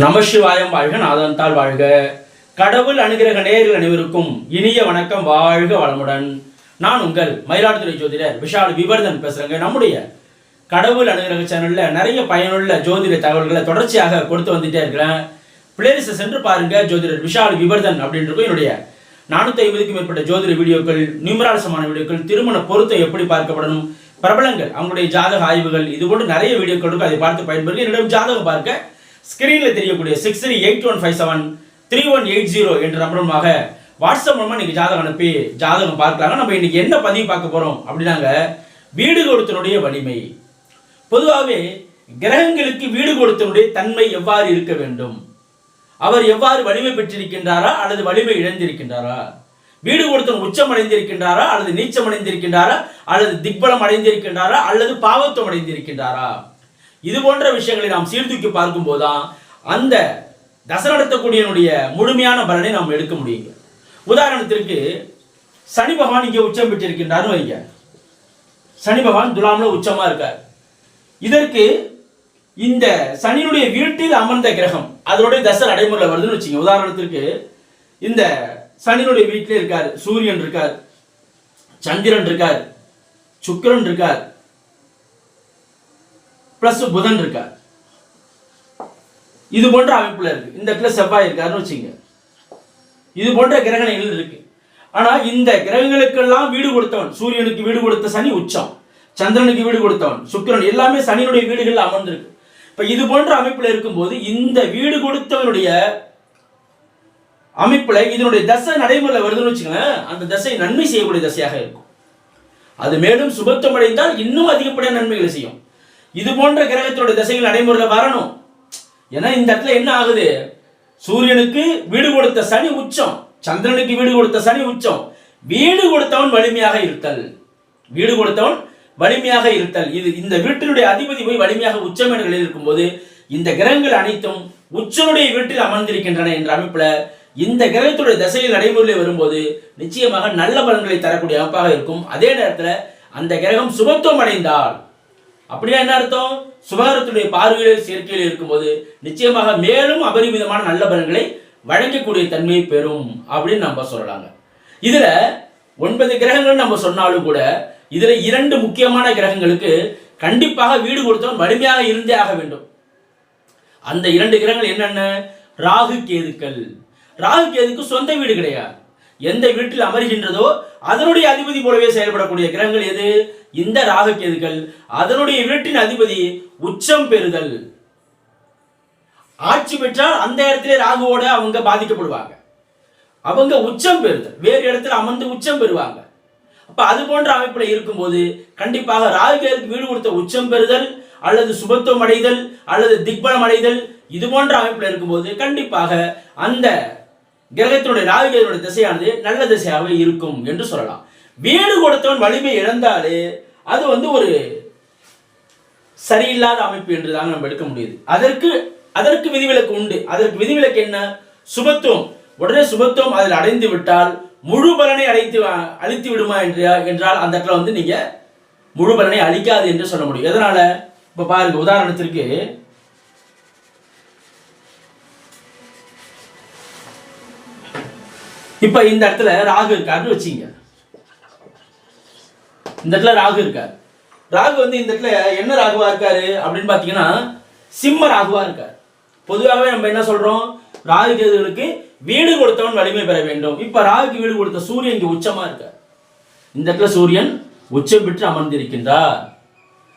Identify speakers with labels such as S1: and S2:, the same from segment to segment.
S1: நமசிவாயம் வாழ்க நாதந்தாள் வாழ்க. கடவுள் அனுகிரக நேயர்கள் அனைவருக்கும் இனிய வணக்கம் வாழ்க வளமுடன். நான் உங்கள் மயிலாடுதுறை ஜோதிடர் விஷால் விவர்தன் பேசுறேங்க. நம்முடைய கடவுள் அனுகிரக சேனல்ல நிறைய பயனுள்ள ஜோதிட தகவல்களை தொடர்ச்சியாக கொடுத்து வந்துட்டே இருக்கிறேன். பிளேலிஸ்ட் சென்று பாருங்க ஜோதிடர் விஷால் விவர்தன் அப்படின்றக்கும் என்னுடைய நானூற்றி ஐம்பதுக்கும் மேற்பட்ட ஜோதிட வீடியோக்கள் நியூமராலசமான வீடியோக்கள் திருமண பொருத்தம் எப்படி பார்க்கப்படணும் பிரபலங்கள் அவங்களுடைய ஜாதக ஆய்வுகள் இது போன்று நிறைய வீடியோக்கள் இருக்கும் அதை பார்த்து பயன்பெறுங்க. என்னிடம் ஜாதகம் பார்க்க ஸ்கிரீனில் தெரியக்கூடிய six three eight one five seven three one eight zero என்ற நம்பருமாக வாட்ஸ்அப் மூலமாக நீங்கள் ஜாதகம் அனுப்பி ஜாதகம் பார்க்கலாங்க. நம்ம இன்றைக்கி என்ன பதிவு பார்க்க போகிறோம் அப்படின்னாங்க வீடு கொடுத்தனுடைய வலிமை. பொதுவாகவே கிரகங்களுக்கு வீடு கொடுத்தனுடைய தன்மை எவ்வாறு இருக்க வேண்டும்? அவர் எவ்வாறு வலிமை பெற்றிருக்கின்றாரா அல்லது வலிமை இழந்திருக்கின்றாரா? வீடு கொடுத்தவன் உச்சம் அடைந்திருக்கின்றாரா அல்லது நீச்சம் அடைந்திருக்கின்றாரா அல்லது திக்பலம் அடைந்திருக்கின்றாரா அல்லது பாவத்துவம் அடைந்திருக்கின்றாரா? இது போன்ற விஷயங்களை நாம் சீர்தூக்கி பார்க்கும் போதுதான் அந்த தசை நடத்தக்கூடியனுடைய முழுமையான பலனை நாம் எடுக்க முடியுங்க. உதாரணத்திற்கு சனி பகவான் இங்கே உச்சம் பெற்றிருக்கின்றார்னு வைங்க. சனி பகவான் துலாம்ல உச்சமா இருக்கார். இதற்கு இந்த சனியினுடைய வீட்டில் அமர்ந்த கிரகம் அதனுடைய தசை நடைமுறையில் வருதுன்னு வச்சுங்க. உதாரணத்திற்கு இந்த சனியினுடைய வீட்டிலே இருக்கார். சூரியன் இருக்கார். சந்திரன் இருக்கார். சுக்கிரன் இருக்கார். பிளஸ் புதன் இருக்கார். இது போன்ற அமைப்புல இருக்கு. இந்த இடத்துல செவ்வாய் இருக்காருன்னு வச்சுங்க. இது போன்ற கிரகணங்கள் இருக்கு. ஆனா இந்த கிரகங்களுக்கெல்லாம் வீடு கொடுத்தவன் சூரியனுக்கு வீடு கொடுத்த சனி உச்சம் சந்திரனுக்கு வீடு கொடுத்தவன் சுக்கிரன் எல்லாமே சனியினுடைய வீடுகளில் அமர்ந்திருக்கு. இப்ப இது போன்ற அமைப்புல இருக்கும்போது இந்த வீடு கொடுத்தவனுடைய அமைப்புல இதனுடைய தசை நடைமுறை வருதுன்னு வச்சுக்கோங்களேன். அந்த தசை நன்மை செய்யக்கூடிய தசையாக இருக்கும். அது மேலும் சுபத்துவம் அடைந்தால் இன்னும் அதிகப்படியான நன்மைகளை செய்யும். இது போன்ற கிரகத்தோட திசைகள் நடைமுறையில் வரணும். ஏன்னா இந்த இடத்துல என்ன ஆகுது? சூரியனுக்கு வீடு கொடுத்த சனி உச்சம். சந்திரனுக்கு வீடு கொடுத்த சனி உச்சம். வீடு கொடுத்தவன் வலிமையாக இருத்தல். வீடு கொடுத்தவன் வலிமையாக இருத்தல். இது இந்த வீட்டினுடைய அதிபதி போய் வலிமையாக உச்சம் என்ற இருக்கும்போது இந்த கிரகங்கள் அனைத்தும் உச்சனுடைய வீட்டில் அமர்ந்திருக்கின்றன என்ற அமைப்பில் இந்த கிரகத்துடைய திசையில் நடைமுறையில் வரும்போது நிச்சயமாக நல்ல பலன்களை தரக்கூடிய அமைப்பாக இருக்கும். அதே நேரத்தில் அந்த கிரகம் சுபத்துவம் அடைந்தால் அப்படின்னா என்ன அர்த்தம்? சுபகரத்துடைய பார்வையில் சேர்க்கையில் இருக்கும்போது நிச்சயமாக மேலும் அபரிமிதமான நல்ல பலன்களை வழங்கக்கூடிய தன்மையை பெறும் அப்படின்னு நம்ம சொல்லலாங்க. இதுல ஒன்பது கிரகங்கள் நம்ம சொன்னாலும் கூட இதுல இரண்டு முக்கியமான கிரகங்களுக்கு கண்டிப்பாக வீடு கொடுத்தவன் வலிமையாக இருந்தே ஆக வேண்டும். அந்த இரண்டு கிரகங்கள் என்னென்ன? ராகு கேதுக்கள். ராகு கேதுக்கு சொந்த வீடு கிடையாது. எந்த வீட்டில் அமர்கின்றதோ அதனுடைய அதிபதி போலவே செயல்படக்கூடிய கிரகங்கள் எது? இந்த ராகு அதனுடைய வீட்டின் அதிபதி உச்சம் பெறுதல். ஆட்சி பெற்றால் அந்த இடத்திலே ராகுவோட அவங்க பாதிக்கப்படுவாங்க. அவங்க உச்சம் பெறுதல். வேறு இடத்துல அமர்ந்து உச்சம் பெறுவாங்க. அப்ப அது போன்ற அமைப்புல இருக்கும்போது கண்டிப்பாக ராகுகேதுக்கு வீடு கொடுத்த உச்சம் பெறுதல் அல்லது சுபத்துவம் அடைதல் அல்லது திக்பலம் அடைதல் இது போன்ற அமைப்புல இருக்கும்போது கண்டிப்பாக அந்த கிரகத்தினுடைய ராகுகேதுடைய திசையானது நல்ல திசையாகவே இருக்கும் என்று சொல்லலாம். வீடு கொடுத்தவன் வலிமை இழந்தாலே அது வந்து ஒரு சரியில்லாத அமைப்பு என்று தாங்க நம்ம எடுக்க முடியுது. அதற்கு அதற்கு விதிவிலக்கு உண்டு. அதற்கு விதிவிலக்கு என்ன? சுபத்துவம். உடனே சுபத்துவம் அதில் அடைந்து விட்டால் முழு பலனை அழைத்து அழித்து விடுமா என்று என்றால் அந்த இடத்துல வந்து நீங்க முழு பலனை அழிக்காது என்று சொல்ல முடியும். எதனால? இப்ப பாருங்க உதாரணத்திற்கு இப்ப இந்த இடத்துல ராகு இருக்காருன்னு வச்சீங்க. இந்த இடத்துல ராகு இருக்கார். ராகு வந்து இந்த இடத்துல என்ன ராகுவா இருக்காரு அப்படின்னு பாத்தீங்கன்னா சிம்ம ராகுவா இருக்கார். பொதுவாகவே நம்ம என்ன சொல்றோம்? ராகு கேதுகளுக்கு வீடு கொடுத்தவன் வலிமை பெற வேண்டும். இப்ப ராகுக்கு வீடு கொடுத்த சூரியன் இங்க உச்சமா இருக்கார். இந்த இடத்துல சூரியன் உச்சம் பெற்று அமர்ந்திருக்கின்றார்.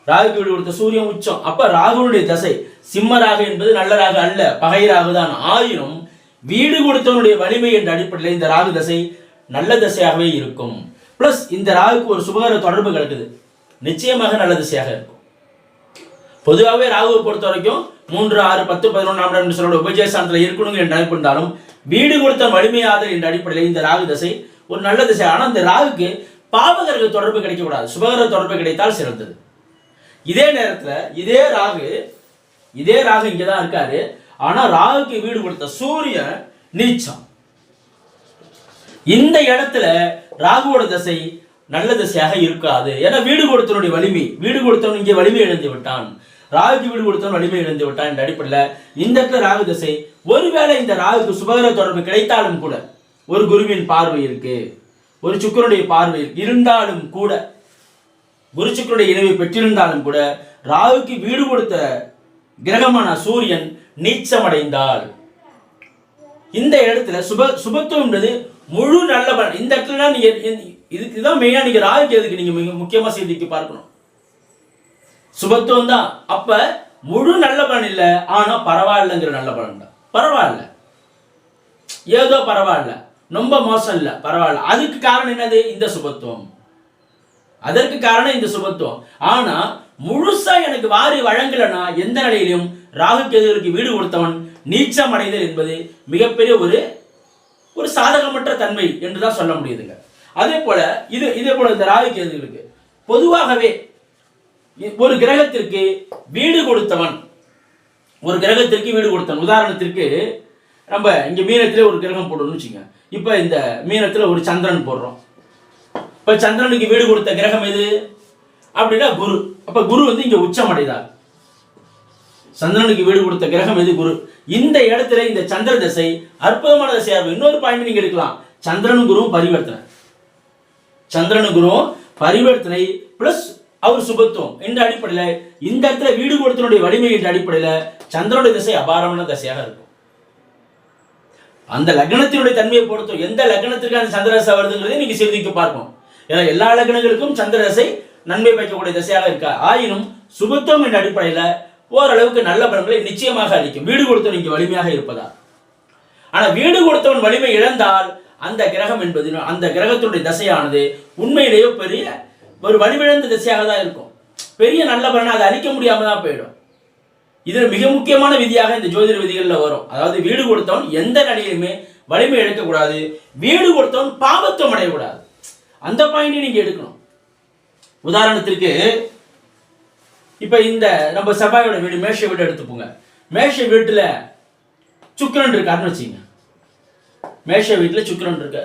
S1: ராகுக்கு வீடு கொடுத்த சூரியன் உச்சம். அப்ப ராகுனுடைய தசை சிம்ம ராகு என்பது நல்ல ராகு அல்ல பகை ராகு தான் ஆயினும் வீடு கொடுத்தவனுடைய வலிமை என்ற அடிப்படையில் இந்த ராகு தசை நல்ல தசையாகவே இருக்கும். பிளஸ் இந்த ராகுக்கு ஒரு சுபகர தொடர்பு கிடக்குது. நிச்சயமாக நல்ல திசையாக இருக்கும். பொதுவாகவே ராகுவை பொறுத்த வரைக்கும் மூன்று ஆறு பத்து பதினொன்றாம் இடம் சொல்லோட இருக்கணும் இருக்கணுங்க என்ற அமைப்பு வீடு கொடுத்த வலிமையாதல் என்ற அடிப்படையில் இந்த ராகு தசை ஒரு நல்ல திசை. ஆனால் இந்த ராகுக்கு பாவகர்கள் தொடர்பு கிடைக்கக்கூடாது. சுபகர தொடர்பு கிடைத்தால் சிறந்தது. இதே நேரத்தில் இதே ராகு இதே ராகு இங்கே தான் இருக்காரு. ஆனால் ராகுக்கு வீடு கொடுத்த சூரியன் நீச்சம். இந்த இடத்துல ராகுவோட திசை நல்ல திசையாக இருக்காது. ஏன்னா வீடு கொடுத்தனுடைய வலிமை. வீடு கொடுத்தவன் இங்கே வலிமை இழந்து விட்டான். ராகுக்கு வீடு கொடுத்தவன் வலிமை இழந்து விட்டான் என்ற அடிப்படையில் இந்த இடத்துல ராகு திசை. ஒருவேளை இந்த ராகுக்கு சுபகர தொடர்பு கிடைத்தாலும் கூட ஒரு குருவின் பார்வை இருக்கு. ஒரு சுக்கரனுடைய பார்வை இருந்தாலும் கூட குரு சுக்கரனுடைய இணைவை பெற்றிருந்தாலும் கூட ராகுக்கு வீடு கொடுத்த கிரகமான சூரியன் நீச்சமடைந்தால் இந்த இடத்துல சுப சுபத்துவம்ன்றது முழு நல்ல பலன். இந்த இடத்துல நீங்க இதுதான் மெயினா நீங்க ராகுக்கு எதுக்கு நீங்க மிக முக்கியமா செய்திக்கு பார்க்கணும். சுபத்துவம் தான் அப்ப முழு நல்ல பலன் இல்ல ஆனா பரவாயில்லைங்கிற நல்ல பலன் தான். பரவாயில்ல. ஏதோ பரவாயில்ல. ரொம்ப மோசம் இல்ல பரவாயில்ல. அதுக்கு காரணம் என்னது? இந்த சுபத்துவம். அதற்கு காரணம் இந்த சுபத்துவம். ஆனா முழுசா எனக்கு வாரி வழங்கலைன்னா எந்த நிலையிலும் ராகு கேதுகளுக்கு வீடு கொடுத்தவன் நீச்சம் அடைதல் என்பது மிகப்பெரிய ஒரு ஒரு சாதகமற்ற தன்மை என்று தான் சொல்ல முடியுதுங்க. அதே போல இது இதே போல இந்த ராகு கேதுகளுக்கு பொதுவாகவே ஒரு கிரகத்திற்கு வீடு கொடுத்தவன் ஒரு கிரகத்திற்கு வீடு கொடுத்தவன். உதாரணத்திற்கு நம்ம இங்க மீனத்திலே ஒரு கிரகம் போடணும்னு வச்சுங்க இப்போ இந்த மீனத்துல ஒரு சந்திரன் போடுறோம். இப்போ சந்திரனுக்கு வீடு கொடுத்த கிரகம் எது? அப்படின்னா குரு. அப்ப குரு வந்து இங்க உச்சம் அடைதார் சந்திரனுக்கு வீடு கொடுத்த கிரகம் எது குரு? இந்த இடத்துல இந்த சந்திர தசை அற்புதமான தசையா இருக்கும் இன்னொரு பாயிண்ட் நீங்க எடுக்கலாம். சந்திரன் குருவும் பரிவர்த்தனை. சந்திரன் குருவும் பரிவர்த்தனை பிளஸ் அவர் சுபத்துவம். என்ற அடிப்படையில் இந்த இடத்துல வீடு கொடுத்தனுடைய வலிமை என்ற அடிப்படையில் சந்திரனுடைய திசை அபாரமான திசையாக இருக்கும். அந்த லக்னத்தினுடைய தன்மையை பொறுத்தும் எந்த லக்னத்திற்கு அந்த சந்திரதசை வருதுங்கிறதை நீங்க சிந்திக்க பார்ப்போம். ஏன்னா எல்லா லக்னங்களுக்கும் சந்திரதசை நன்மை பயக்கக்கூடிய திசையாக இருக்கா? ஆயினும் சுபத்துவம் என்ற அடிப்படையில் ஓரளவுக்கு நல்ல பலன்களை நிச்சயமாக அளிக்கும். வீடு கொடுத்தவன் இங்கே வலிமையாக இருப்பதா? ஆனால் வீடு கொடுத்தவன் வலிமை இழந்தால் அந்த கிரகம் என்பது அந்த கிரகத்தினுடைய தசையானது உண்மையிலேயே பெரிய ஒரு வலிமிழந்த திசையாக தான் இருக்கும். பெரிய நல்ல பலனை அதை அளிக்க முடியாமல் தான் போயிடும். இதில் மிக முக்கியமான விதியாக இந்த ஜோதிட விதிகளில் வரும். அதாவது வீடு கொடுத்தவன் எந்த நிலையிலுமே வலிமை இழக்கக்கூடாது. வீடு கொடுத்தவன் பாவத்துவம் அடையக்கூடாது. அந்த பாயிண்டை நீங்கள் எடுக்கணும். உதாரணத்திற்கு இப்ப இந்த நம்ம செவ்வாயோட வீடு மேஷ வீடு எடுத்துப்போங்க மேஷ வீட்டுல சுக்கிரன் இருக்காருன்னு வச்சுங்க மேஷ வீட்டுல சுக்கிரன் இருக்க.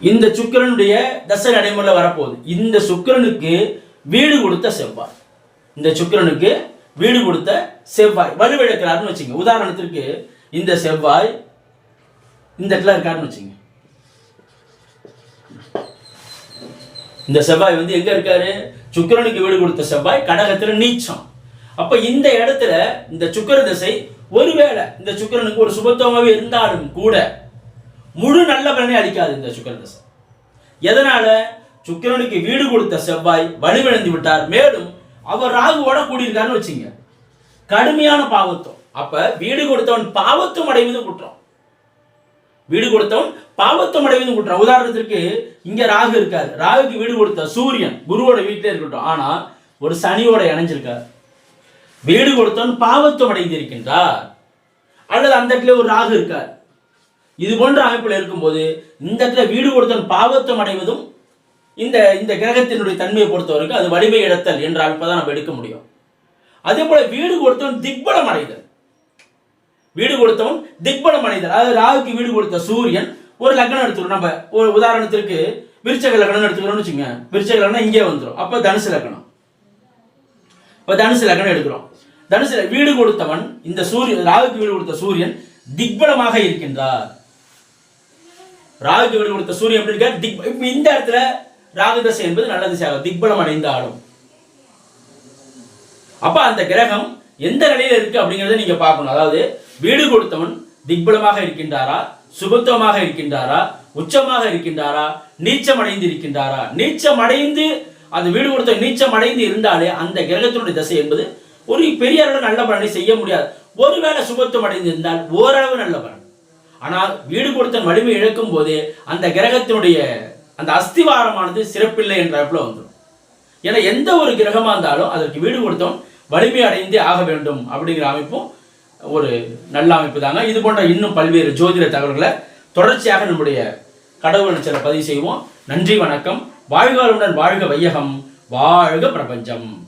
S1: இந்த சுக்கிரனுடைய தசை நடைமுறையில் வரப்போகுது. இந்த சுக்கிரனுக்கு வீடு கொடுத்த செவ்வாய். இந்த சுக்கிரனுக்கு வீடு கொடுத்த செவ்வாய். வலுவிழக்கிறாருன்னு வச்சுங்க உதாரணத்திற்கு இந்த செவ்வாய் இந்த இடத்துல இருக்காருன்னு வச்சுங்க இந்த செவ்வாய் வந்து எங்க இருக்காரு? சுக்கரனுக்கு வீடு கொடுத்த செவ்வாய் கடகத்துல நீச்சம். அப்ப இந்த இடத்துல இந்த சுக்கிர திசை ஒருவேளை இந்த சுக்கிரனுக்கு ஒரு சுபத்துவமாகவே இருந்தாலும் கூட முழு நல்ல பலனை அளிக்காது இந்த சுக்கர திசை. எதனால? சுக்கிரனுக்கு வீடு கொடுத்த செவ்வாய் வலுவிழந்து விட்டார். மேலும் அவர் ராகுவோட கூடியிருக்காருன்னு வச்சுங்க. கடுமையான பாவத்துவம். அப்ப வீடு கொடுத்தவன் பாவத்துவம் அடைவது குற்றம். வீடு கொடுத்தவன் பாவத்தம் அடைவது குற்றம் உதாரணத்திற்கு இங்க ராகு இருக்காரு. ராகுக்கு வீடு கொடுத்த சூரியன் குருவோட வீட்டிலே இருக்கட்டும். ஆனா ஒரு சனியோட இணைஞ்சிருக்கார். வீடு கொடுத்தவன் பாவத்தம் அடைந்திருக்கின்றார். அல்லது அந்த இடத்துல ஒரு ராகு இருக்கார். இது போன்ற அமைப்பில் இருக்கும்போது இந்த இடத்துல வீடு கொடுத்தவன் பாவத்தம் அடைவதும் இந்த இந்த கிரகத்தினுடைய தன்மையை பொறுத்தவரைக்கும் அது வலிமை இடத்தல் என்ற அமைப்பை தான் நம்ம எடுக்க முடியும். அதே போல வீடு கொடுத்தவன் திக்பலம் அடைதல். வீடு கொடுத்தவன் திக்பலம் அடைந்தார். அதாவது ராகுக்கு வீடு கொடுத்த சூரியன் ஒரு லக்னம் எடுத்துக்கிறோம் நம்ம ஒரு உதாரணத்திற்கு விருச்சக லக்னம் எடுத்துக்கிறோம்னு வச்சுங்க விருச்சக லக்னம் இங்கே வந்துடும் அப்ப தனுசு லக்னம். இப்ப தனுசு லக்னம் எடுக்கிறோம். தனுசு வீடு கொடுத்தவன் இந்த சூரியன் ராகுக்கு வீடு கொடுத்த சூரியன் திக்பலமாக இருக்கின்றார். ராகுக்கு வீடு கொடுத்த சூரியன் எப்படி இருக்கார்? திக் இந்த இடத்துல ராகு தசை என்பது நல்ல திசையாகும் திக்பலம் அடைந்தாலும். அப்ப அந்த கிரகம் எந்த நிலையில இருக்கு அப்படிங்கறத நீங்க பார்க்கணும். அதாவது வீடு கொடுத்தவன் திக்பலமாக இருக்கின்றாரா? சுபத்துவமாக இருக்கின்றாரா? உச்சமாக இருக்கின்றாரா? நீச்சம் அடைந்து இருக்கின்றாரா நீச்சம் அடைந்து அந்த வீடு கொடுத்த நீச்சம் அடைந்து இருந்தாலே அந்த கிரகத்தினுடைய தசை என்பது ஒரு பெரிய அளவு நல்ல பலனை செய்ய முடியாது. ஒருவேளை சுபத்துவம் அடைந்து இருந்தால் ஓரளவு நல்ல பலன். ஆனால் வீடு கொடுத்த வலிமை இழக்கும் போது அந்த கிரகத்தினுடைய அந்த அஸ்திவாரமானது சிறப்பில்லை என்ற வந்துடும். ஏன்னா எந்த ஒரு கிரகமா இருந்தாலும் அதற்கு வீடு கொடுத்தோம் வலிமை அடைந்தே ஆக வேண்டும் அப்படிங்கிற அமைப்பும் ஒரு நல்ல அமைப்பு தாங்க. இது போன்ற இன்னும் பல்வேறு ஜோதிட தகவல்களை தொடர்ச்சியாக நம்முடைய கடவுள் நிச்சயம் பதிவு செய்வோம். நன்றி வணக்கம். வாழ்க வாழ்க வையகம். வாழ்க பிரபஞ்சம்.